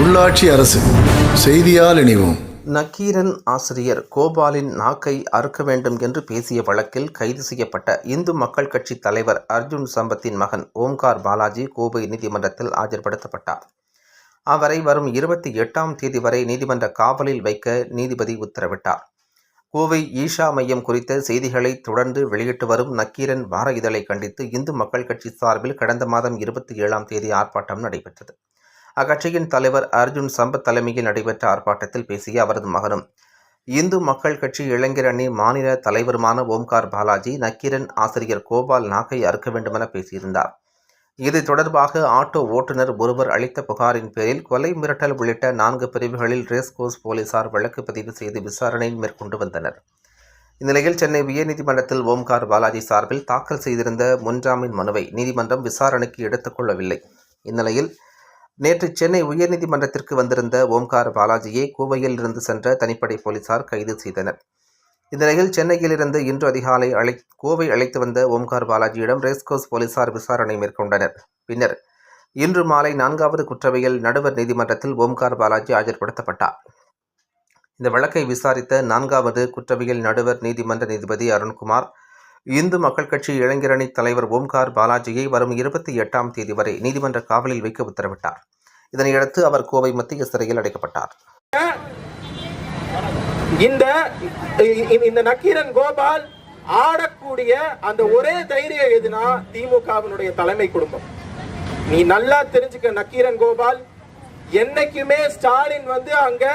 உள்ளாட்சி அரசு செய்தியால் இணைவோம். நக்கீரன் ஆசிரியர் கோபாலின் நாக்கை அறுக்க வேண்டும் என்று பேசிய வழக்கில் கைது செய்யப்பட்ட இந்து மக்கள் கட்சி தலைவர் அர்ஜுன் சம்பத்தின் மகன் ஓம்கார் பாலாஜி கோவை நீதிமன்றத்தில் ஆஜர்படுத்தப்பட்டார். அவரை வரும் இருபத்தி எட்டாம் தேதி வரை நீதிமன்ற காவலில் வைக்க நீதிபதி உத்தரவிட்டார். கோவை ஈஷா மையம் குறித்த செய்திகளை தொடர்ந்து வெளியிட்டு வரும் நக்கீரன் வார இதழை கண்டித்து இந்து மக்கள் கட்சி சார்பில் கடந்த மாதம் இருபத்தி ஏழாம் தேதி ஆர்ப்பாட்டம் நடைபெற்றது. அக்கட்சியின் தலைவர் அர்ஜுன் சம்பத் தலைமையில் நடைபெற்ற ஆர்ப்பாட்டத்தில் பேசிய அவரது மகனும் இந்து மக்கள் கட்சி இளைஞர் அணி மாநில தலைவருமான ஓம்கார் பாலாஜி நக்கீரன் ஆசிரியர் கோபால் நாக்கை அறுக்க வேண்டுமென பேசியிருந்தார். இது தொடர்பாக ஆட்டோ ஓட்டுநர் ஒருவர் அளித்த புகாரின் பேரில் கொலை மிரட்டல் உள்ளிட்ட நான்கு பிரிவுகளில் ரேஸ்கோஸ் போலீசார் வழக்கு பதிவு செய்து விசாரணை மேற்கொண்டு வந்தனர். இந்நிலையில் சென்னை உயர்நீதிமன்றத்தில் ஓம்கார் பாலாஜி சார்பில் தாக்கல் செய்திருந்த முன்ஜாமீன் மனுவை நீதிமன்றம் விசாரணைக்கு எடுத்துக்கொள்ளவில்லை. இந்நிலையில் நேற்று சென்னை உயர்நீதிமன்றத்திற்கு வந்திருந்த ஓம்கார் பாலாஜியை கோவையில் இருந்து சென்ற தனிப்படை போலீசார் கைது செய்தனர். இந்நிலையில் சென்னையிலிருந்து இன்று அதிகாலை அழை கோவை அழைத்து வந்த ஓம்கார் பாலாஜியிடம் ரேஸ்கோஸ் போலீசார் விசாரணை மேற்கொண்டனர். பின்னர் இன்று மாலை நான்காவது குற்றவியல் நடுவர் நீதிமன்றத்தில் ஓம்கார் பாலாஜி ஆஜர்படுத்தப்பட்டார். இந்த வழக்கை விசாரித்த நான்காவது குற்றவியல் நடுவர் நீதிமன்ற நீதிபதி அருண்குமார் இந்து மக்கள் கட்சி இளைஞரணி தலைவர் ஓம்கார் பாலாஜியை வரும் இருபத்தி எட்டாம் தேதி வரை நீதிமன்ற காவலில் வைக்க உத்தரவிட்டார். இதனையடுத்து அவர் கோவை மத்திய சிறையில் அடைக்கப்பட்டார். இந்த இந்த நக்கீரன் கோபால் ஆடக்கூடிய அந்த ஒரே தைரியம் எதுனா திமுகவினுடைய தலைமை குடும்பம். நீ நல்லா தெரிஞ்சுக்க நக்கீரன் கோபால். என்னைக்குமே ஸ்டாலின் வந்து அங்க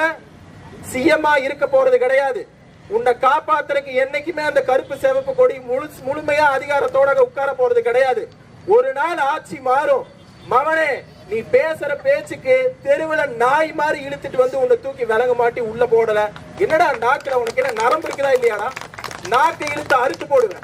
சிஎம்மா இருக்க போறது கிடையாது. உன்னை காப்பாத்துறதுக்கு என்னைக்குமே அந்த கருப்பு சிவப்பு கொடி முழு முழுமையா அதிகாரத்தோட உட்கார போறது கிடையாது. ஒரு நாள் ஆட்சி மாறும். மவனே நீ பேசுற பேச்சுக்கு தெருவுல நாய் மாதிரி இழுத்துட்டு வந்து உன்னை தூக்கி விலங்க மாட்டி உள்ள போடல. என்னடா நாக்குல உனக்கு என்ன நரம்பு இருக்குதா இல்லையாடா? நாக்கை இழுத்து அறுத்து போடுவேன்.